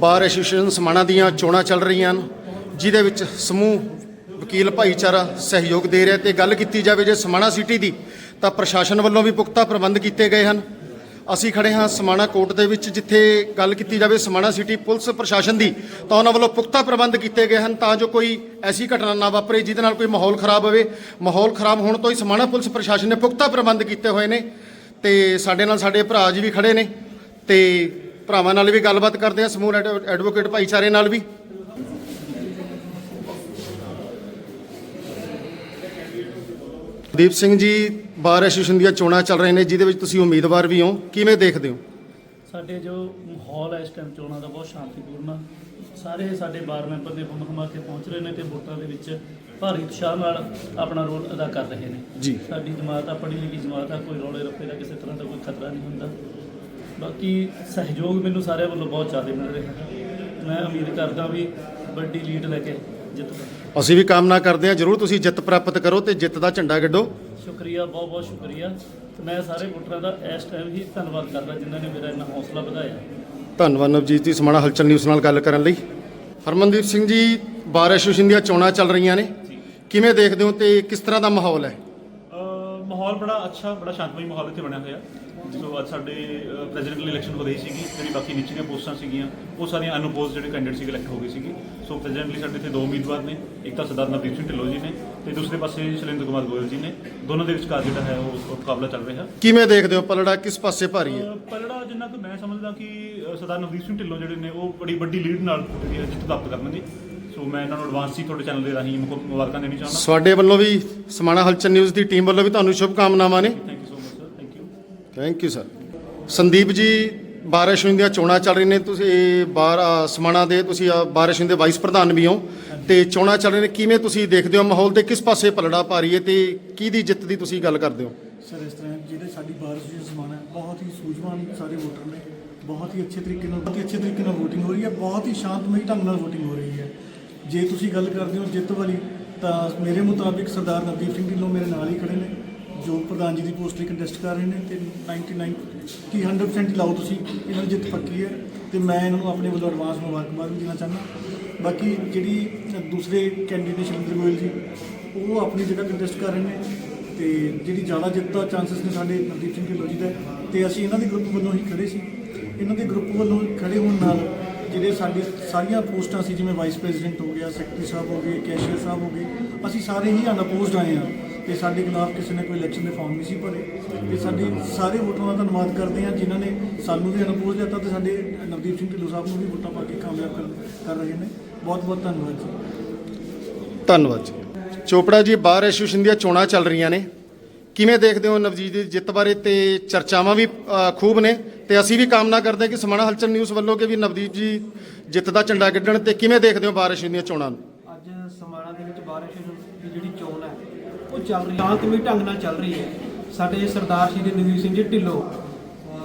Bar association Samana ਦੀਆਂ ਚੋਣਾਂ ਚੱਲ ਰਹੀਆਂ ਹਨ। ਜਿਹਦੇ ਵਿੱਚ ਸਮੂਹ, ਵਕੀਲ, ਭਾਈਚਾਰਾ ਸਹਿਯੋਗ ਦੇ ਰਿਹਾ ਤੇ ਗੱਲ ਕੀਤੀ ਜਾਵੇ ਜੇ ਸਮਾਣਾ ਸਿਟੀ ਦੀ, ਤਾਂ ਪ੍ਰਸ਼ਾਸਨ ਵੱਲੋਂ ਵੀ ਪੁਖਤਾ ਪ੍ਰਬੰਧ ਕੀਤੇ ਗਏ ਹਨ। ਅਸੀਂ ਖੜੇ ਹਾਂ ਸਮਾਣਾ ਕੋਰਟ ਦੇ ਵਿੱਚ, ਜਿੱਥੇ ਗੱਲ ਕੀਤੀ ਜਾਵੇ ਸਮਾਣਾ ਸਿਟੀ ਪੁਲਿਸ ਪ੍ਰਸ਼ਾਸਨ ਦੀ, ਤਾਂ ਉਹਨਾਂ ਵੱਲੋਂ ਪੁਖਤਾ ਪ੍ਰਬੰਧ ਕੀਤੇ ਗਏ ਹਨ ਤਾਂ ਜੋ ਕੋਈ ਐਸੀ ਘਟਨਾ ਨਾ ਵਾਪਰੇ, ਜਿਹਦੇ ਨਾਲ ਕੋਈ ਮਾਹੌਲ ਖਰਾਬ ਹੋਵੇ। ਮਾਹੌਲ ਖਰਾਬ ਹੋਣ ਤੋਂ ਹੀ ਸਮਾਣਾ ਪੁਲਿਸ ਪ੍ਰਸ਼ਾਸਨ ਨੇ ਪੁਖਤਾ ਪ੍ਰਬੰਧ ਕੀਤੇ ਹੋਏ ਨੇ ਤੇ ਸਾਡੇ ਨਾਲ ਸਾਡੇ ਭਰਾ ਜੀ ਵੀ ਖੜੇ ਨੇ ਤੇ ਭਰਾਵਾਂ ਨਾਲ ਵੀ ਗੱਲਬਾਤ ਕਰਦੇ ਹਾਂ, ਸਮੂਹ ਐਡ- ਐਡਵੋਕੇਟ ਭਾਈਚਾਰੇ ਨਾਲ ਵੀ। ਦੀਪ ਸਿੰਘ ਜੀ ਬਾਰ ਐਸੋਸੀਏਸ਼ਨ ਦੀਆਂ ਚੋਣਾਂ ਚੱਲ ਰਹੀਆਂ ਨੇ ਜਿਹਦੇ ਵਿੱਚ ਤੁਸੀਂ ਉਮੀਦਵਾਰ ਵੀ ਹੋ। ਕਿਵੇਂ ਦੇਖਦੇ ਹੋ? ਸਾਡੇ ਜੋ ਮਾਹੌਲ ਹੈ ਇਸ ਟਾਈਮ ਚੋਣਾਂ ਦਾ ਬਹੁਤ ਸ਼ਾਂਤੀਪੂਰਨ ਆ। ਸਾਰੇ ਸਾਡੇ ਬਾਰ ਮੈਂਬਰ ਦੇ ਭੁੰਮ ਖਮਾ ਕੇ ਪਹੁੰਚ ਰਹੇ ਨੇ ਤੇ ਵੋਟਾਂ ਦੇ ਵਿੱਚ ਭਾਰੀ ਉਤਸ਼ਾਹ ਨਾਲ ਆਪਣਾ ਰੋਲ ਅਦਾ ਕਰ ਰਹੇ ਨੇ। ਜੀ। ਸਾਡੀ ਜਮਾਤ ਆ ਪੜ੍ਹੀ ਲਿਖੀ ਜਮਾਤ ਆ ਕੋਈ ਰੌਲੇ ਰੱਪੇ ਦਾ ਕਿਸੇ ਤਰ੍ਹਾਂ ਦਾ ਕੋਈ ਖਤਰਾ ਨਹੀਂ ਹੁੰਦਾ। ਬਾਕੀ ਸਹਿਯੋਗ ਮੈਨੂੰ ਸਾਰਿਆਂ ਵੱਲੋਂ ਬਹੁਤ ਜ਼ਿਆਦਾ ਮਿਲ ਰਿਹਾ। ਮੈਂ ਉਮੀਦ ਕਰਦਾ ਵੀ ਵੱਡੀ ਲੀਡ ਲੈ ਕੇ ਅਸੀਂ ਵੀ ਕਾਮਨਾ ਕਰਦੇ ਹਾਂ ਜਰੂਰ ਤੁਸੀਂ ਜਿੱਤ ਪ੍ਰਾਪਤ ਕਰੋ ਤੇ ਜਿੱਤ ਦਾ ਝੰਡਾ ਗੱਡੋ ਸ਼ੁਕਰੀਆ ਬਹੁਤ ਬਹੁਤ ਸ਼ੁਕਰੀਆ। ਮੈਂ ਸਾਰੇ ਵੋਟਰਾਂ ਦਾ ਇਸ ਟਾਈਮ ਹੀ ਧੰਨਵਾਦ ਕਰਦਾ ਜਿਨ੍ਹਾਂ ਨੇ ਮੇਰਾ ਇੰਨਾ ਹੌਸਲਾ ਵਧਾਇਆ। ਧੰਨਵਾਦ ਨਵਜੀਤ ਜੀ ਸਮਾਣਾ ਹਲਚਲ ਨਿਊਜ਼ ਨਾਲ ਗੱਲ ਕਰਨ ਲਈ। ਹਰਮਨਦੀਪ ਸਿੰਘ ਜੀ ਬਾਰ ਐਸੋਸੀਏਸ਼ਨ ਦੀਆਂ ਚੋਣਾਂ ਚੱਲ ਰਹੀਆਂ ਨੇ। ਕਿਵੇਂ ਦੇਖਦੇ ਹੋ ਤੇ ਕਿਸ ਤਰ੍ਹਾਂ ਦਾ ਮਾਹੌਲ ਹੈ? ਮਾਹੌਲ ਬੜਾ ਅੱਛਾ ਬੜਾ ਸ਼ਾਂਤਮਈ ਮਾਹੌਲ ਇੱਥੇ ਬਣਿਆ ਹੋਇਆ। ਸੋ ਅੱਜ ਸਾਡੇ ਪ੍ਰੈਜ਼ੀਡੈਂਟਲ ਇਲੈਕਸ਼ਨ ਹੋ ਰਹੀ ਸੀਗੀ ਜਿਹੜੀ ਬਾਕੀ ਨੀਚੀਆਂ ਪੋਸਟਾਂ ਸੀਗੀਆਂ ਉਹ ਸਾਰੀਆਂ ਅਨਅਪੋਜ਼ ਜਿਹੜੇ ਕੈਂਡੀਡੇਟ ਸੀਗੇ ਇਲੈਕਟ ਹੋ ਗਏ ਸੀਗੇ। ਸੋ ਪ੍ਰੈਜ਼ੀਡੈਂਟਲੀ ਸਾਡੇ ਇੱਥੇ ਦੋ ਉਮੀਦਵਾਰ ਨੇ ਇੱਕ ਤਾਂ ਸਰਦਾਰ ਨਵਦੀਪ ਸਿੰਘ ਢਿੱਲੋਂ ਜੀ ਨੇ ਤੇ ਦੂਸਰੇ ਪਾਸੇ ਸ਼ੈਲੇਂਦਰ ਕੁਮਾਰ ਗੋਇਲ ਜੀ ਨੇ। ਦੋਨਾਂ ਦੇ ਵਿਚਕਾਰ ਜਿਹੜਾ ਹੈ ਉਹ ਮੁਕਾਬਲਾ ਚੱਲ ਰਿਹਾ। ਕਿਵੇਂ ਦੇਖਦੇ ਹੋ ਪਲੜਾ? ਕਿਸ ਪਾਸੇ ਭਾਰੀ ਹੈ? ਪਲੜਾ ਜਿੰਨਾ ਕਿ ਮੈਂ ਸਮਝਦਾ ਕਿ ਸਰਦਾਰ ਨਵਦੀਪ ਸਿੰਘ ਢਿੱਲੋਂ ਜਿਹੜੇ ਨੇ ਉਹ ਬੜੀ ਵੱਡੀ ਲੀਡ ਨਾਲ ਜਿੱਤ ਪ੍ਰਾਪਤ ਕਰਨਗੇ। ਸੋ ਮੈਂ ਇਹਨਾਂ ਨੂੰ ਐਡਵਾਂਸ ਹੀ ਤੁਹਾਡੇ ਚੈਨਲ ਦੇ ਰਾਹੀਂ ਮੁਬਾਰਕਾਂ ਦੇਣੀ ਚਾਹੁੰਦਾ। ਸਾਡੇ ਵੱਲੋਂ ਵੀ ਸਮਾਣਾ ਹਲਚਲ ਨਿਊਜ਼ ਦੀ ਟੀਮ ਵੱਲੋਂ ਵੀ ਤੁਹਾਨੂੰ ਸ਼ੁਭ ਕਾਮਨਾਵਾਂ ਨੇ। Thank you so much sir thank you thank you sir Sandeep ji ਬਾਰਿਸ਼ਿੰਗ ਦੀਆਂ ਚੋਣਾਂ ਚੱਲ ਰਹੀਆਂ ਨੇ। ਤੁਸੀਂ ਇਹ ਬਾਰ ਅ, ਸਮਾਣਾ ਦੇ ਤੁਸੀਂ ਬਾਰਿਸ਼ਿੰਗ ਦੇ ਵਾਈਸ ਪ੍ਰਧਾਨ ਵੀ ਹੋ। ਤੇ ਚੋਣਾਂ ਚੱਲ ਰਹੀਆਂ ਨੇ। ਕਿਵੇਂ ਤੁਸੀਂ ਦੇਖਦੇ ਹੋ ਮਾਹੌਲ ਤੇ? ਕਿਸ ਪਾਸੇ ਪਲੜਾ ਪਾ ਰਹੀ ਹੈ? ਤੇ ਕਿਹਦੀ ਜਿੱਤ ਦੀ ਤੁਸੀਂ ਗੱਲ ਕਰਦੇ ਹੋ? ਸਰ ਇਸ ਤਰ੍ਹਾਂ ਜਿਹੜੇ ਸਾਡੀ ਬਾਰ ਐਸੋਸੀਏਸ਼ਨ ਸਮਾਨ ਹੈ ਬਹੁਤ ਹੀ ਸੂਝਵਾਨ ਸਾਰੇ ਵੋਟਰ ਨੇ। ਬਹੁਤ ਹੀ ਅੱਛੇ ਤਰੀਕੇ ਨਾਲ ਬਹੁਤ ਹੀ ਅੱਛੇ ਤਰੀਕੇ ਨਾਲ VOTING ਹੋ ਰਹੀ ਹੈ। ਬਹੁਤ ਹੀ ਸ਼ਾਂਤਮਈ ਢੰਗ ਨਾਲ VOTING ਹੋ ਰਹੀ ਹੈ। ਜੇ ਤੁਸੀਂ ਗੱਲ ਕਰਦੇ ਹੋ ਜਿੱਤ ਵਾਲੀ, ਤਾਂ ਮੇਰੇ ਮੁਤਾਬਿਕ ਸਰਦਾਰ ਨਵਦੀਪ ਸਿੰਘ ਢਿੱਲੋਂ ਮੇਰੇ ਨਾਲ ਹੀ ਖੜੇ ਨੇ, ਜੋ ਪ੍ਰਧਾਨ ਜੀ ਦੀ ਪੋਸਟ ਲਈ ਕੰਟੈਸਟ ਕਰ ਰਹੇ ਨੇ ਤੇ 99 ਕੀ 100% ਲਾਓ ਤੁਸੀਂ, ਇਹਨਾਂ ਦੀ ਜਿੱਤ ਪੱਕੀ ਹੈ ਤੇ ਮੈਂ ਇਹਨਾਂ ਨੂੰ ਆਪਣੇ ਵੱਲੋਂ ਐਡਵਾਂਸ ਮੁਬਾਰਕਬਾਦ ਵੀ ਦੇਣਾ ਚਾਹੁੰਦਾ। ਬਾਕੀ ਜਿਹੜੀ ਦੂਸਰੇ ਕੈਂਡੀਡੇਟ ਨੇ ਸ਼ਿੰਦਰ ਗੋਇਲ ਜੀ, ਉਹ ਆਪਣੀ ਜਗ੍ਹਾ ਕੰਟੈਸਟ ਕਰ ਰਹੇ ਨੇ ਤੇ ਜਿਹੜੀ ਜ਼ਿਆਦਾ ਜਿੱਤ ਦਾ ਚਾਂਸਸ ਨੇ ਸਾਡੇ ਨਵਦੀਪ ਸਿੰਘ ਢਿੱਲੋਂ ਜੀ ਦਾ, ਤੇ ਅਸੀਂ ਇਹਨਾਂ ਦੇ ਗਰੁੱਪ ਵੱਲੋਂ ਹੀ ਖੜੇ ਸੀ। ਇਹਨਾਂ ਦੇ ਗਰੁੱਪ ਵੱਲੋਂ ਖੜੇ ਹੋਣ ਨਾਲ ਜਿਹੜੇ ਸਾਡੀ ਸਾਰੀਆਂ ਪੋਸਟਾਂ ਸੀ, ਜਿਵੇਂ ਵਾਈਸ ਪ੍ਰੈਜ਼ੀਡੈਂਟ ਹੋ ਗਿਆ ਸੈਕਟਰੀ ਸਾਹਿਬ ਹੋ ਗਏ ਕੈਸ਼ੀਅਰ ਸਾਹਿਬ ਹੋ ਗਏ, ਅਸੀਂ ਸਾਰੇ ਹੀ ਅਨਪੋਜ਼ਡ ਆਏ ਹਾਂ ਤੇ ਸਾਡੇ ਖਿਲਾਫ ਕਿਸੇ ਨੇ ਕੋਈ ਇਲੈਕਸ਼ਨ ਦੇ ਫਾਰਮ ਨਹੀਂ ਸੀ ਭਰੇ। ਤੇ ਸਾਡੀ ਸਾਰੇ ਵੋਟਰਾਂ ਦਾ ਧੰਨਵਾਦ ਕਰਦੇ ਹਾਂ ਜਿਨ੍ਹਾਂ ਨੇ ਸਾਨੂੰ ਵੀ ਅਨਪੋਜ਼ ਦਿੱਤਾ ਤੇ ਸਾਡੇ ਨਵਦੀਪ ਸਿੰਘ ਢਿੱਲੋਂ ਸਾਹਿਬ ਨੂੰ ਵੀ ਵੋਟਾਂ ਪਾ ਕੇ ਕਾਮਯਾਬ ਕਰ ਕਰ ਰਹੇ ਨੇ। ਬਹੁਤ ਬਹੁਤ ਧੰਨਵਾਦ ਜੀ। ਧੰਨਵਾਦ ਜੀ। ਚੋਪੜਾ ਜੀ ਬਾਰ ਐਸੋਸੀਏਸ਼ਨ ਦੀਆਂ ਚੋਣਾਂ ਚੱਲ ਰਹੀਆਂ ਨੇ। ਕਿਵੇਂ ਦੇਖਦੇ ਹੋ ਨਵਜੀਤ ਦੀ ਜਿੱਤ ਬਾਰੇ ਤੇ ਚਰਚਾਵਾਂ ਵੀ ਅ, ਖੂਬ ਨੇ ਤੇ ਅਸੀਂ ਵੀ ਕਾਮਨਾ ਕਰਦੇ ਹਾਂ ਕਿ ਸਮਾਣਾ ਹਲਚਲ ਨਿਊਜ਼ ਵੱਲੋਂ ਕਿ ਵੀ ਨਵਦੀਪ ਜੀ ਜਿੱਤ ਦਾ ਝੰਡਾ ਗੱਡਣ ਤੇ ਕਿਵੇਂ ਦੇਖਦੇ ਹੋ ਬਾਰ ਐਸੋਸੀਏਸ਼ਨ ਦੀਆਂ ਚੋਣਾਂ ਨੂੰ? ਅੱਜ ਸਮਾਣਾ ਦੇ ਵਿੱਚ ਬਾਰਿਸ਼ ਦੀ ਜਿਹੜੀ ਚੋਣ ਹੈ ਉਹ ਚੱਲ ਰਹੀ ਸ਼ਾਂਤਮਈ ਢੰਗ ਨਾਲ ਚੱਲ ਰਹੀ ਹੈ। ਸਾਡੇ ਸਰਦਾਰ ਸ਼੍ਰੀ ਨਵੀਰ ਸਿੰਘ ਜੀ ਢਿੱਲੋਂ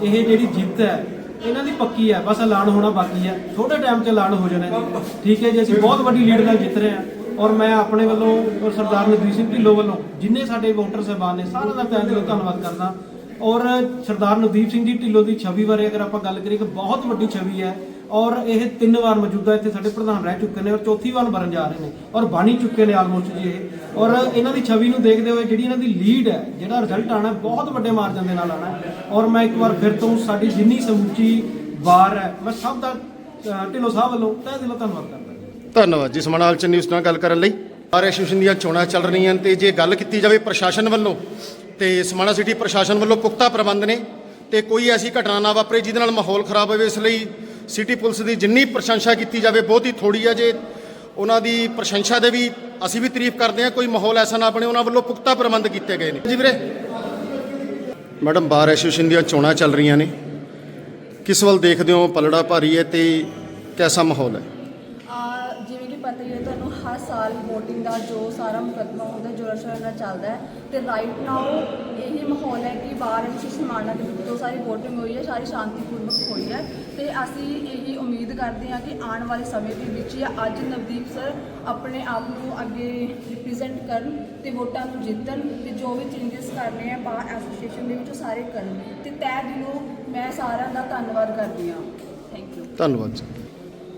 ਇਹ ਜਿਹੜੀ ਜਿੱਤ ਹੈ ਇਹਨਾਂ ਦੀ ਪੱਕੀ ਹੈ ਬਸ ਐਲਾਨ ਹੋਣਾ ਬਾਕੀ ਹੈ। ਥੋੜੇ ਟਾਈਮ 'ਚ ਐਲਾਨ ਹੋ ਜਾਣਾ ਜੀ। ਠੀਕ ਹੈ ਜੀ ਅਸੀਂ ਬਹੁਤ ਵੱਡੀ ਲੀਡ ਨਾਲ ਜਿੱਤ ਰਹੇ ਹਾਂ। ਔਰ ਮੈਂ ਆਪਣੇ ਵੱਲੋਂ ਔਰ ਸਰਦਾਰ ਨਵੀਰ ਸਿੰਘ ਢਿੱਲੋਂ ਵੱਲੋਂ ਜਿੰਨੇ ਸਾਡੇ ਵੋਟਰ ਸਾਹਿਬਾਨ ਨੇ ਸਾਰਿਆਂ ਦਾ ਤਹਿ ਦਿਲੋਂ ਧੰਨਵਾਦ ਕਰਦਾ। ਔਰ ਸਰਦਾਰ ਨਵਦੀਪ ਸਿੰਘ ਜੀ ਢਿੱਲੋਂ ਦੀ ਛਵੀ ਬਾਰੇ ਅਗਰ ਆਪਾਂ ਗੱਲ ਕਰੀਏ ਕਿ ਬਹੁਤ ਵੱਡੀ ਛਵੀ ਹੈ। ਔਰ ਇਹ ਤਿੰਨ ਵਾਰ ਮੌਜੂਦਾ ਇੱਥੇ ਸਾਡੇ ਪ੍ਰਧਾਨ ਰਹਿ ਚੁੱਕੇ ਨੇ ਔਰ ਚੌਥੀ ਵਾਰ ਬਣ ਜਾ ਰਹੇ ਨੇ ਔਰ ਬਣ ਹੀ ਚੁੱਕੇ ਨੇ ਆਲਮੋਸਟ ਜੀ ਇਹ। ਔਰ ਇਹਨਾਂ ਦੀ ਛਵੀ ਨੂੰ ਦੇਖਦੇ ਹੋਏ ਜਿਹੜੀ ਇਹਨਾਂ ਦੀ ਲੀਡ ਹੈ, ਜਿਹੜਾ ਰਿਜ਼ਲਟ ਆਣਾ ਬਹੁਤ ਵੱਡੇ ਮਾਰਜਨ ਦੇ ਨਾਲ ਆਣਾ ਔਰ ਮੈਂ ਇੱਕ ਵਾਰ ਫਿਰ ਤੋਂ ਸਾਡੀ ਜਿੰਨੀ ਸਮੁੱਚੀ ਵਾਰ ਹੈ, ਮੈਂ ਸਭ ਦਾ ਢਿੱਲੋਂ ਸਾਹਿਬ ਵੱਲੋਂ ਤਹਿ ਦਿਲੋਂ ਧੰਨਵਾਦ ਕਰਦਾ। ਧੰਨਵਾਦ ਜੀ ਸਮਾਣਾ ਹਲਚਲ ਨਿਊਜ਼ ਨਾਲ ਗੱਲ ਕਰਨ ਲਈ। ਬਾਰ ਐਸੋਸੀਏਸ਼ਨ ਦੀਆਂ ਚੋਣਾਂ ਚੱਲ ਰਹੀਆਂ ਹਨ ਤੇ ਜੇ ਗੱਲ ਕੀਤੀ ਜਾਵੇ ਪ੍ਰਸ਼ਾਸਨ ਵੱਲੋਂ, ਤੇ ਸਮਾਣਾ ਸਿਟੀ ਪ੍ਰਸ਼ਾਸਨ ਵੱਲੋਂ ਪੁਖਤਾ ਪ੍ਰਬੰਧ ਨੇ ਤੇ ਕੋਈ ਐਸੀ ਘਟਨਾ ਨਾ ਵਾਪਰੇ ਜਿਹਦੇ ਨਾਲ ਮਾਹੌਲ ਖਰਾਬ ਹੋਵੇ, ਇਸ ਲਈ ਸਿਟੀ ਪੁਲਿਸ ਦੀ ਜਿੰਨੀ ਪ੍ਰਸ਼ੰਸਾ ਕੀਤੀ ਜਾਵੇ ਬਹੁਤ ਹੀ ਥੋੜੀ ਹੈ ਜੇ ਉਹਨਾਂ ਦੀ ਪ੍ਰਸ਼ੰਸਾ ਦੇ ਵੀ ਅਸੀਂ ਵੀ ਤਾਰੀਫ ਕਰਦੇ ਹਾਂ, ਕੋਈ ਮਾਹੌਲ ਐਸਾ ਨਾ ਬਣੇ, ਉਹਨਾਂ ਵੱਲੋਂ ਪੁਖਤਾ ਪ੍ਰਬੰਧ ਕੀਤੇ ਗਏ ਨੇ। ਜੀ ਵੀਰੇ। ਮੈਡਮ ਬਾਰ ਐਸੋਸੀਏਸ਼ਨ ਦੀਆਂ ਚੋਣਾਂ ਚੱਲ ਰਹੀਆਂ ਨੇ। ਕਿਸ ਵੱਲ ਦੇਖਦੇ ਹੋ ਪਲੜਾ ਭਾਰੀ ਹੈ ਤੇ ਕੈਸਾ ਮਾਹੌਲ ਹੈ ਆ ਜਿਵੇਂ ਕਿ ਪਤਾ ਹੀ ਹੈ ਤੁਹਾਨੂੰ ਹਰ ਸਾਲ VOTING ਦਾ ਜੋ ਸਾਰਾ ਮੁਕੱਦਮਾ ਹੁੰਦਾ ਜੋ ਰਸ਼ਾ ਨਾਲ ਚੱਲਦਾ ਹੈ ਤੇ ਰਾਈਟ ਨਾਓ ਇਹੀ ਮਾਹੌਲ ਹੈ ਕਿ ਬਾਹਰ ਐਸੋਸੀਏਸ਼ਨ ਮਾਨਾ ਦੇ ਵਿੱਚ ਜੋ ਸਾਰੀ VOTING ਹੋਈ ਹੈ, ਸਾਰੀ ਸ਼ਾਂਤੀਪੂਰਵਕ ਹੋਈ ਹੈ ਤੇ ਅਸੀਂ ਇਹੀ ਉਮੀਦ ਕਰਦੇ ਹਾਂ ਕਿ ਆਉਣ ਵਾਲੇ ਸਮੇਂ ਦੇ ਵਿੱਚ ਜਾਂ ਅੱਜ ਨਵਦੀਪ ਸਰ ਆਪਣੇ ਆਪ ਨੂੰ ਅੱਗੇ ਰਿਪਰੈਜ਼ੈਂਟ ਕਰਨ ਤੇ ਵੋਟਾਂ ਨੂੰ ਜਿੱਤਣ ਤੇ ਜੋ ਵੀ ਚੇਂਜਸ ਕਰਨੇ ਆ ਬਾਰ ਐਸੋਸੀਏਸ਼ਨ ਦੇ ਵਿੱਚ ਉਹ ਸਾਰੇ ਕਰਨ ਤੇ ਤਹਿ ਦਿਲੋਂ ਮੈਂ ਸਾਰਿਆਂ ਦਾ ਧੰਨਵਾਦ ਕਰਦੀ ਹਾਂ। ਥੈਂਕ ਯੂ ਧੰਨਵਾਦ ਜੀ।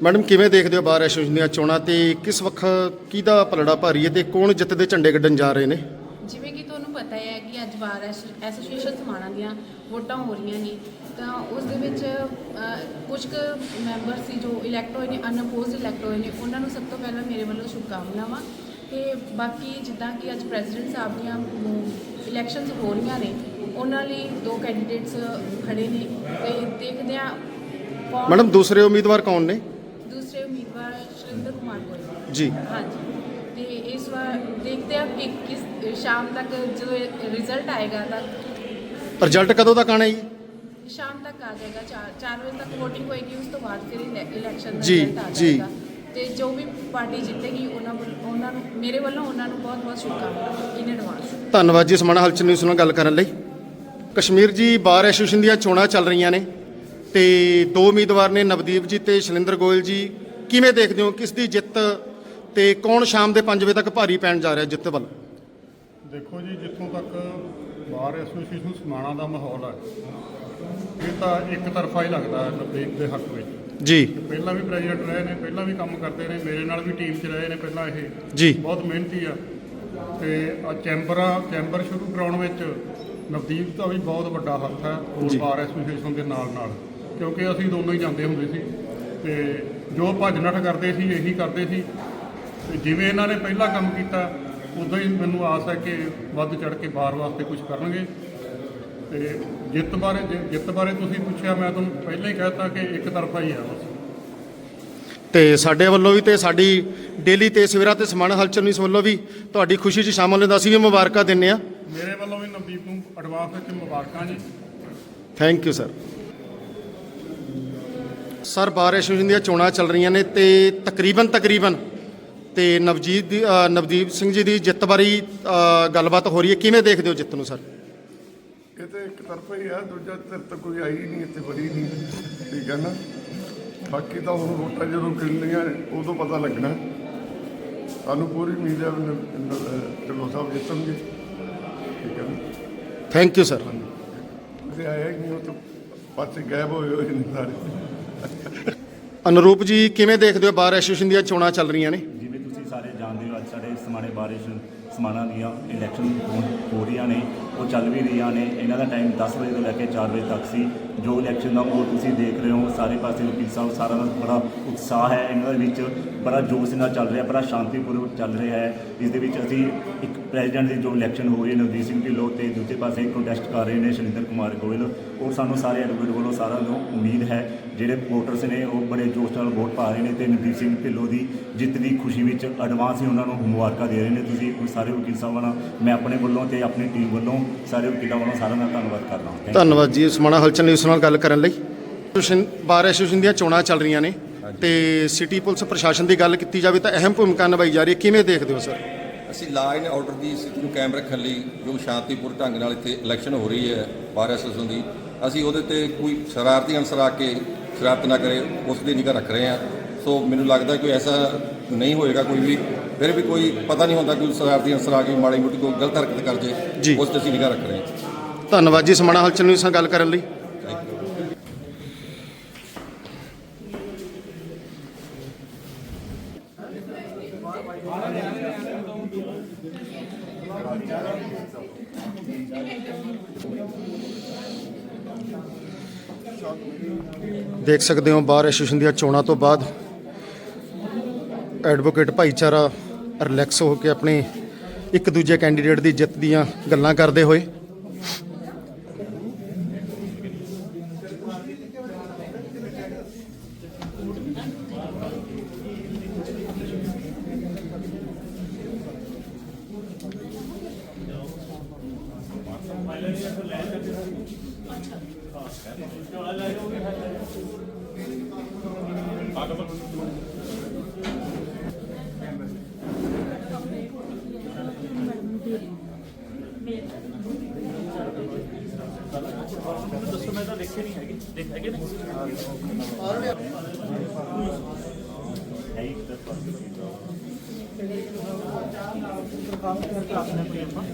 ਮੈਡਮ ਕਿਵੇਂ ਦੇਖਦੇ ਹੋ ਬਾਰ ਐਸੋਸੀਏਸ਼ਨ ਦੀਆਂ ਚੋਣਾਂ ਤੇ ਕਿਸ ਵਕਤ ਕਿਹਦਾ ਪਲੜਾ ਭਾਰੀ ਹੈ ਤੇ ਕੌਣ ਜਿੱਤ ਦੇ ਝੰਡੇ ਕੱਢਣ ਜਾ ਰਹੇ ਨੇ? ਜਿਵੇਂ ਕਿ ਤੁਹਾਨੂੰ ਪਤਾ ਹੈ ਕਿ ਅੱਜ ਬਾਰ ਐਸ- ਐਸੋਸੀਏਸ਼ਨ ਸਮਾਣਾ ਦੀਆਂ ਵੋਟਾਂ ਹੋ ਰਹੀਆਂ ਨੇ ਤਾਂ ਉਸ ਦੇ ਵਿੱਚ ਕੁਝ ਕੁ ਮੈਂਬਰ ਸੀ ਜੋ ਇਲੈਕਟ ਹੋਏ ਨੇ ਅਨਅਪੋਜ਼ਡ ਇਲੈਕਟ ਹੋਏ ਨੇ ਉਹਨਾਂ ਨੂੰ ਸਭ ਤੋਂ ਪਹਿਲਾਂ ਮੇਰੇ ਵੱਲੋਂ ਸ਼ੁਭਕਾਮਨਾਵਾਂ ਤੇ ਬਾਕੀ ਜਿੱਦਾਂ ਕਿ ਅੱਜ ਪ੍ਰੈਜ਼ੀਡੈਂਟ ਸਾਹਿਬ ਦੀਆਂ ਇਲੈਕਸ਼ਨਸ ਹੋ ਰਹੀਆਂ ਨੇ ਉਹਨਾਂ ਲਈ ਦੋ ਕੈਂਡੀਡੇਟਸ ਖੜੇ ਨੇ ਤੇ ਦੇਖਦੇ ਆ ਮੈਡਮ ਦੂਸਰੇ ਉਮੀਦਵਾਰ ਕੌਣ ਨੇ? ਕੁਮਾਰ ਜੀ। ਹਾਂਜੀ। ਤੇ ਇਸ ਵਾਰ ਦੇਖਦੇ ਆ ਕਿ ਕਿਸ ਸ਼ਾਮ ਤੱਕ ਜਦੋਂ ਰਿਜ਼ਲਟ ਆਏਗਾ ਤਾਂ ਰਿਜ਼ਲਟ ਕਦੋਂ ਤੱਕ ਆਣਾ ਜੀ? ਸ਼ਾਮ ਤੱਕ ਆ ਜਾਏਗਾ 4 4 ਵਜੇ ਤੱਕ VOTING ਹੋਏਗੀ ਉਸ ਤੋਂ ਬਾਅਦ ਫਿਰ ਇਲੈਕਸ਼ਨ ਦਾ ਜੀ, ਰਿਜ਼ਲਟ ਆ ਜੀ। ਜਾਏਗਾ। ਤੇ ਜੋ ਵੀ ਪਾਰਟੀ ਜਿੱਤੇਗੀ ਉਹਨਾਂ ਵੱਲ- ਉਹਨਾਂ ਨੂੰ ਮੇਰੇ ਵੱਲੋਂ ਉਹਨਾਂ ਨੂੰ ਬਹੁਤ ਬਹੁਤ ਸ਼ੁਭਕਾਮਨਾਵਾਂ ਇਨ ਐਡਵਾਂਸ ਧੰਨਵਾਦ ਜੀ ਸਮਾਣਾ ਹਲਚਲ ਨਿਊਜ਼ ਨਾਲ ਗੱਲ ਕਰਨ ਲਈ। ਕਸ਼ਮੀਰ ਜੀ ਬਾਰ ਐਸੋਸੀਏਸ਼ਨ ਦੀਆਂ ਚੋਣਾਂ ਚੱਲ ਰਹੀਆਂ ਨੇ ਤੇ ਦੋ ਉਮੀਦਵਾਰ ਨੇ ਨਵਦੀਪ ਜੀ ਤੇ ਸ਼ਲਿੰਦਰ ਗੋਇਲ ਜੀ। ਕਿਵੇਂ ਦੇਖਦੇ ਹੋ? ਕਿਸ ਦੀ ਜਿੱਤ ਤੇ ਕੌਣ ਸ਼ਾਮ ਦੇ 5 ਵਜੇ ਤੱਕ ਭਾਰੀ ਪੈਣ ਜਾ ਰਿਹਾ ਜਿੱਤ ਵੱਲ? ਦੇਖੋ ਜੀ ਜਿੱਥੋਂ ਤੱਕ ਬਾਰ ਐਸੋਸੀਏਸ਼ਨ ਸਮਾਣਾ ਦਾ ਮਾਹੌਲ ਹੈ ਇਹ ਤਾਂ ਇੱਕ ਤਰਫਾ ਹੀ ਲੱਗਦਾ ਹੈ ਨਵਦੀਪ ਦੇ ਹੱਕ ਵਿੱਚ। ਜੀ। ਪਹਿਲਾਂ ਵੀ ਪ੍ਰੈਜ਼ੀਡੈਂਟ ਰਹੇ ਨੇ ਪਹਿਲਾਂ ਵੀ ਕੰਮ ਕਰਦੇ ਨੇ ਮੇਰੇ ਨਾਲ ਵੀ ਟੀਮ 'ਚ ਰਹੇ ਨੇ ਪਹਿਲਾਂ ਇਹ। ਜੀ। ਬਹੁਤ ਮਿਹਨਤੀ ਆ। ਤੇ ਆ ਚੈਂਬਰਾਂ ਚੈਂਬਰ ਸ਼ੁਰੂ ਕਰਾਉਣ ਵਿੱਚ ਨਵਦੀਪ ਦਾ ਵੀ ਬਹੁਤ ਵੱਡਾ ਹੱਥ ਹੈ ਹੋਰ ਬਾਰ ਐਸੋਸੀਏਸ਼ਨ ਦੇ ਨਾਲ ਨਾਲ ਕਿਉਂਕਿ ਅਸੀਂ ਦੋਨੋਂ ਹੀ ਜਾਂਦੇ ਹੁੰਦੇ ਸੀ ਤੇ ਜੋ ਭੱਜ ਨੱਠ ਕਰਦੇ ਸੀ ਇਹੀ ਕਰਦੇ ਸੀ। ਤੇ ਜਿਵੇਂ ਇਹਨਾਂ ਨੇ ਪਹਿਲਾਂ ਕੰਮ ਕੀਤਾ ਉਦੋਂ ਹੀ ਮੈਨੂੰ ਆਸ ਹੈ ਕਿ ਵੱਧ ਚੜ ਕੇ ਬਾਰ ਵਾਸਤੇ ਕੁਝ ਕਰਨਗੇ। ਤੇ ਜਿੱਤ ਬਾਰੇ ਜਿੱਤ ਬਾਰੇ ਤੁਸੀਂ ਪੁੱਛਿਆ ਮੈਂ ਤੁਹਾਨੂੰ ਪਹਿਲਾਂ ਹੀ ਕਹਿਤਾ ਕਿ ਇੱਕ ਤਰਫਾ ਹੀ ਆ ਬਸ। ਤੇ ਸਾਡੇ ਵੱਲੋਂ ਵੀ ਤੇ ਸਾਡੀ ਡੇਲੀ ਤੇ ਸਵੇਰਾ ਤੇ ਸਮਾਣਾ ਹਲਚਲ ਨਿਊਜ਼ ਵੱਲੋਂ ਵੀ ਤੁਹਾਡੀ ਖੁਸ਼ੀ 'ਚ ਸ਼ਾਮਲ ਹੋਣ ਦਾ ਅਸੀਂ ਵੀ ਮੁਬਾਰਕਾਂ ਦਿੰਨੇ ਆ ਮੇਰੇ ਵੱਲੋਂ ਵੀ ਨਵਦੀਪ ਨੂੰ ਐਡਵਾਂਸ ਵਿੱਚ ਮੁਬਾਰਕਾਂ ਜੀ। Thank you sir sir bar association ਦੀਆਂ ਚੋਣਾਂ ਚੱਲ ਰਹੀਆਂ ਨੇ ਤੇ ਤਕਰੀਬਨ ਤਕਰੀਬਨ ਤੇ ਨਵਜੀਤ ਦੀ ਅ, ਨਵਦੀਪ ਸਿੰਘ ਜੀ ਦੀ ਜਿੱਤ ਬਾਰੇ ਅ, ਗੱਲਬਾਤ ਹੋ ਰਹੀ ਹੈ। ਕਿਵੇਂ ਦੇਖਦੇ ਹੋ ਜਿੱਤ ਨੂੰ ਸਰ? ਇਹ ਤੇ ਇੱਕ ਤਰਫਾ ਹੀ ਆ ਦੂਜਾ ਧਿਰ ਤਾਂ ਕੋਈ ਆਈ ਨਹੀਂ ਇੱਥੇ ਬੜੀ ਨਹੀਂ ਠੀਕ ਹੈ ਨਾ? ਬਾਕੀ ਤਾਂ ਹੁਣ ਵੋਟਾਂ ਜਦੋਂ ਗਿਣਨੀਆਂ ਉਦੋਂ ਪਤਾ ਲੱਗਣਾ। ਸਾਨੂੰ ਪੂਰੀ ਉਮੀਦ ਹੈ ਵੀ ਨ- ਨ- ਢਿੱਲੋਂ ਸਾਹਿਬ ਜਿੱਤਣਗੇ ਠੀਕ ਹੈ ਨਾ? ਥੈਂਕ ਯੂ ਸਰ ਤੇ ਆਇਆ ਹੀ ਨਹੀਂ ਉਹ ਤਾਂ ਪਾਸੇ ਗਾਇਬ ਹੋਏ ਹੋਏ ਨੇ ਸਾਰੇ। ਅਨੁਰੂਪ ਜੀ, ਕਿਵੇਂ ਦੇਖਦੇ ਹੋ ਬਾਰ ਐਸੋਸੀਏਸ਼ਨ ਦੀਆਂ ਚੋਣਾਂ ਚੱਲ ਰਹੀਆਂ ਨੇ? ਜਿਵੇਂ ਤੁਸੀਂ ਸਾਰੇ ਜਾਣਦੇ ਹੋ, ਅੱਜ ਸਾਡੇ ਸਮਾਣੇ ਬਾਰਿਸ਼ ਸਮਾਣਾ ਦੀਆਂ ਇਲੈਕਸ਼ਨ ਹੋ- ਹੋ ਰਹੀਆਂ ਨੇ, ਉਹ ਚੱਲ ਵੀ ਰਹੀਆਂ ਨੇ। ਇਹਨਾਂ ਦਾ ਟਾਈਮ 10 ਵਜੇ ਤੋਂ ਲੈ ਕੇ 4 ਵਜੇ ਤੱਕ ਸੀ। ਜੋ ਇਲੈਕਸ਼ਨ ਦਾ ਮੋਡ ਤੁਸੀਂ ਦੇਖ ਰਹੇ ਹੋ, ਸਾਰੇ ਪਾਸੇ ਵਕੀਲ ਸਾਹਿਬ ਸਾਰਾ ਦਾ ਬੜਾ ਉਤਸ਼ਾਹ ਹੈ। ਇਹਨਾਂ ਦੇ ਵਿੱਚ ਬੜਾ ਜੋਸ਼ ਨਾਲ ਚੱਲ ਰਿਹਾ, ਬੜਾ ਸ਼ਾਂਤੀਪੂਰਵਕ ਚੱਲ ਰਿਹਾ ਹੈ। ਇਸ ਦੇ ਵਿੱਚ ਅਸੀਂ ਇੱਕ ਪ੍ਰੈਜ਼ੀਡੈਂਟ ਦੀ ਜੋ ਇਲੈਕਸ਼ਨ ਹੋ ਰਹੀ ਹੈ, ਨਵਦੀਪ ਸਿੰਘ ਢਿੱਲੋਂ ਤੇ ਦੂਜੇ ਪਾਸੇ ਕੰਟੈਸਟ ਕਰ ਰਹੇ ਨੇ ਸ਼ਨਿੰਦਰ ਕੁਮਾਰ ਗੋਇਲ। ਔਰ ਸਾਨੂੰ ਸਾਰੇ ਐਡਵੋਕੇਟ ਵੱਲੋਂ ਸਾਰਿਆਂ ਨੂੰ ਉਮੀਦ ਹੈ, ਜਿਹੜੇ ਵੋਟਰਸ ਨੇ ਉਹ ਬੜੇ ਜੋਸ਼ ਨਾਲ ਵੋਟ ਪਾ ਰਹੇ ਨੇ ਤੇ ਨਵਦੀਪ ਸਿੰਘ ਢਿੱਲੋਂ ਦੀ ਜਿੱਤ ਦੀ ਖੁਸ਼ੀ ਵਿੱਚ ਐਡਵਾਂਸ ਹੀ ਉਹਨਾਂ ਨੂੰ ਮੁਬਾਰਕਾਂ ਦੇ ਰਹੇ ਨੇ। ਤੁਸੀਂ ਸਾਰੇ ਵਕੀਲ ਸਾਹਿਬਾਂ ਨਾਲ, ਮੈਂ ਆਪਣੇ ਵੱਲੋਂ ਤੇ ਆਪਣੀ ਟੀਮ ਵੱਲੋਂ ਸਾਰੇ ਵਕੀਲਾਂ ਵੱਲੋਂ ਸਾਰਿਆਂ ਦਾ ਧੰਨਵਾਦ ਕਰਦਾ ਹਾਂ। ਧੰਨਵਾਦ ਜੀ ਸਮਾਣਾ ਹਲਚਲ ਨਿਊਜ਼ ਨਾਲ ਗੱਲ ਕਰਨ ਲਈ। ਬਾਰ ਐਸੋਸੀਏਸ਼ਨ ਦੀਆਂ ਚੋਣਾਂ ਚੱਲ ਰਹੀਆਂ ਨੇ। ਤੇ ਸਿਟੀ ਪੁਲਿਸ ਪ੍ਰਸ਼ਾਸਨ ਦੀ ਗੱਲ ਕੀਤੀ ਜਾਵੇ ਤਾਂ ਅਹਿਮ ਭੂਮਿਕਾ ਨਿਭਾਈ ਜਾ ਰਹੀ ਹੈ। ਕਿਵੇਂ ਦੇਖਦੇ ਹੋ ਸਰ? ਅਸੀਂ ਲਾਅ ਐਂਡ ਆਰਡਰ ਦੀ ਸਥਿਤੀ ਨੂੰ ਕਾਇਮ ਰੱਖਣ ਲਈ ਜੋ ਸ਼ਾਂਤੀਪੂਰਨ ਢੰਗ ਨਾਲ ਇੱਥੇ ਇਲੈਕਸ਼ਨ ਹੋ ਰਹੀ ਹੈ ਬਾਰ ਐਸੋਸੀਏਸ਼ਨ ਦੀ ਅਸੀਂ ਉਹਦੇ ਤੇ ਕੋਈ ਸ਼ਰਾਰਤੀ ਅਨਸਰ ਆ ਕੇ ਸ਼ਰਾਰਤ ਨਾ ਕਰੇ ਉਸ ਦੀ ਨਿਗਾਹ ਰੱਖ ਰਹੇ ਹਾਂ। ਸੋ ਮੈਨੂੰ ਲੱਗਦਾ ਕੋਈ ਐਸਾ ਨਹੀਂ ਹੋਏਗਾ ਕੋਈ ਵੀ ਫਿਰ ਵੀ ਕੋਈ ਪਤਾ ਨਹੀਂ ਹੁੰਦਾ ਕੋਈ ਸ਼ਰਾਰਤੀ ਅਨਸਰ ਆ ਕੇ ਮਾੜੀ ਮੋਟੀ ਕੋਈ ਗਲਤ ਹਰਕਤ ਕਰ ਜੀ। ਉਸ ਤੇ ਅਸੀਂ ਨਿਗਾਹ ਰੱਖ ਰਹੇ ਹਾਂ। ਧੰਨਵਾਦ ਜੀ ਸਮਾਣਾ ਹਲਚਲ ਨਿਊਜ਼ ਨਾਲ ਗੱਲ ਕਰਨ ਲਈ। ਦੇਖ ਸਕਦੇ ਹੋ ਬਾਰ ਐਸੋਸੀਏਸ਼ਨ ਦੀਆਂ ਚੋਣਾਂ ਤੋਂ ਬਾਅਦ ਐਡਵੋਕੇਟ ਭਾਈਚਾਰਾ ਰਿਲੈਕਸ ਹੋ ਕੇ ਆਪਣੇ ਇੱਕ ਦੂਜੇ ਕੈਂਡੀਡੇਟ ਦੀ ਜਿੱਤ ਦੀਆਂ ਗੱਲਾਂ ਕਰਦੇ ਹੋਏ। ਦੱਸੋ ਮੈਂ ਤਾਂ ਦੇਖੇ ਨਹੀਂ ਹੈਗੇ ਦੇਖ ਹੈਗੇ ਨੇ ਔਰ ਵੀ ਹੈ ਇੱਕ ਤਾਂ ਫ਼ਰਕ ਨਹੀਂ ਚਾਹ ਨਾਲ ਕੰਮ ਕਰਕੇ ਆਪਣੇ ਪ੍ਰੇਮ ਨਾਲ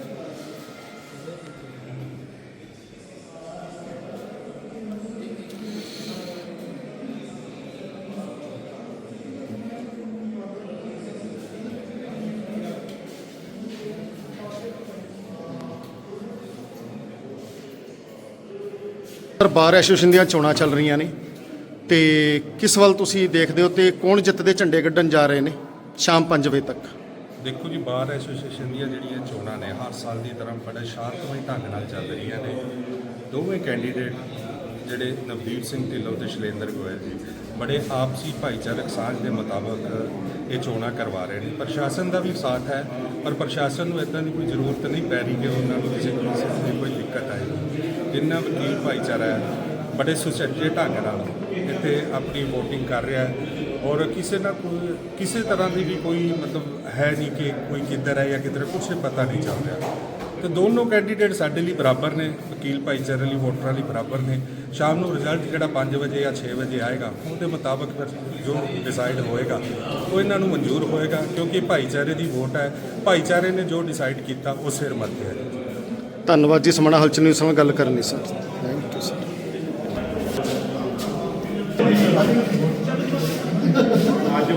ਪਰ ਬਾਰ ਐਸੋਸੀਏਸ਼ਨ ਦੀਆਂ ਚੋਣਾਂ ਚੱਲ ਰਹੀਆਂ ਨੇ। ਤੇ ਕਿਸ ਵੱਲ ਤੁਸੀਂ ਦੇਖਦੇ ਹੋ ਤੇ ਕੌਣ ਜਿੱਤ ਦੇ ਝੰਡੇ ਕੱਢਣ ਜਾ ਰਹੇ ਨੇ ਸ਼ਾਮ 5 ਵਜੇ ਤੱਕ? ਦੇਖੋ ਜੀ ਬਾਰ ਐਸੋਸੀਏਸ਼ਨ ਦੀਆਂ ਜਿਹੜੀਆਂ ਚੋਣਾਂ ਨੇ, ਹਰ ਸਾਲ ਦੀ ਤਰ੍ਹਾਂ ਬੜੇ ਸ਼ਾਂਤਮਈ ਢੰਗ ਨਾਲ ਚੱਲ ਰਹੀਆਂ ਨੇ। ਦੋਵੇਂ ਕੈਂਡੀਡੇਟ ਜਿਹੜੇ ਨਵਦੀਪ ਸਿੰਘ ਢਿੱਲੋਂ ਤੇ ਸ਼ੈਲੇਂਦਰ ਗੋਇਲ ਜੀ ਬੜੇ ਆਪਸੀ ਭਾਈਚਾਰਕ ਸਾਂਝ ਦੇ ਮੁਤਾਬਕ ਇਹ ਚੋਣਾਂ ਕਰਵਾ ਰਹੇ ਨੇ। ਪ੍ਰਸ਼ਾਸਨ ਦਾ ਵੀ ਸਾਥ ਹੈ ਪਰ ਪ੍ਰਸ਼ਾਸਨ ਨੂੰ ਇਦਾਂ ਦੀ ਕੋਈ ਜ਼ਰੂਰਤ ਨਹੀਂ ਪੈ ਰਹੀ ਕਿ ਉਹਨਾਂ ਨੂੰ ਕਿਸੇ ਕਿਸਮ ਦੀ ਕੋਈ ਦਿੱਕਤ ਆਏ। ਜਿੰਨਾ ਵਕੀਲ ਭਾਈਚਾਰਾ ਹੈ, ਬੜੇ ਸੁਚੱਜੇ ਢੰਗ ਨਾਲ ਇੱਥੇ ਆਪਣੀ VOTING ਕਰ ਰਿਹਾ ਹੈ ਔਰ ਕਿਸੇ ਨਾ ਕੋਈ ਕਿਸੇ ਤਰ੍ਹਾਂ ਦੀ ਵੀ ਕੋਈ ਮਤਲਬ ਹੈ ਨਹੀਂ ਕਿ ਕੋਈ ਕਿੱਧਰ ਹੈ ਜਾਂ ਕਿੱਧਰ ਕੁਛ ਪਤਾ ਨਹੀਂ ਚੱਲ ਰਿਹਾ। ਤੇ ਦੋਨੋਂ ਕੈਂਡੀਡੇਟ ਸਾਡੇ ਲਈ ਬਰਾਬਰ ਨੇ, ਵਕੀਲ ਭਾਈਚਾਰੇ ਲਈ, ਵੋਟਰਾਂ ਲਈ ਬਰਾਬਰ ਨੇ। ਸ਼ਾਮ ਨੂੰ ਰਿਜ਼ਲਟ ਜਿਹੜਾ 5 ਵਜੇ ਜਾਂ 6 ਵਜੇ ਆਏਗਾ ਉਹਦੇ ਮੁਤਾਬਕ ਫਿਰ ਜੋ ਡਿਸਾਈਡ ਹੋਏਗਾ ਉਹ ਇਹਨਾਂ ਨੂੰ ਮਨਜ਼ੂਰ ਹੋਏਗਾ ਕਿਉਂਕਿ ਭਾਈਚਾਰੇ ਦੀ ਵੋਟ ਹੈ। ਭਾਈਚਾਰੇ ਨੇ ਜੋ ਡਿਸਾਈਡ ਕੀਤਾ ਉਹ ਸਿਰ ਮੱਥੇ ਹੈ। ਧੰਨਵਾਦ ਜੀ ਸਮਣਾ ਹਲਚਲ ਨਿਊਜ਼ ਨਾਲ ਗੱਲ ਕਰਨ ਲਈ ਸਰ ਥੈਂਕ ਯੂ ਸਰ ਅੱਜ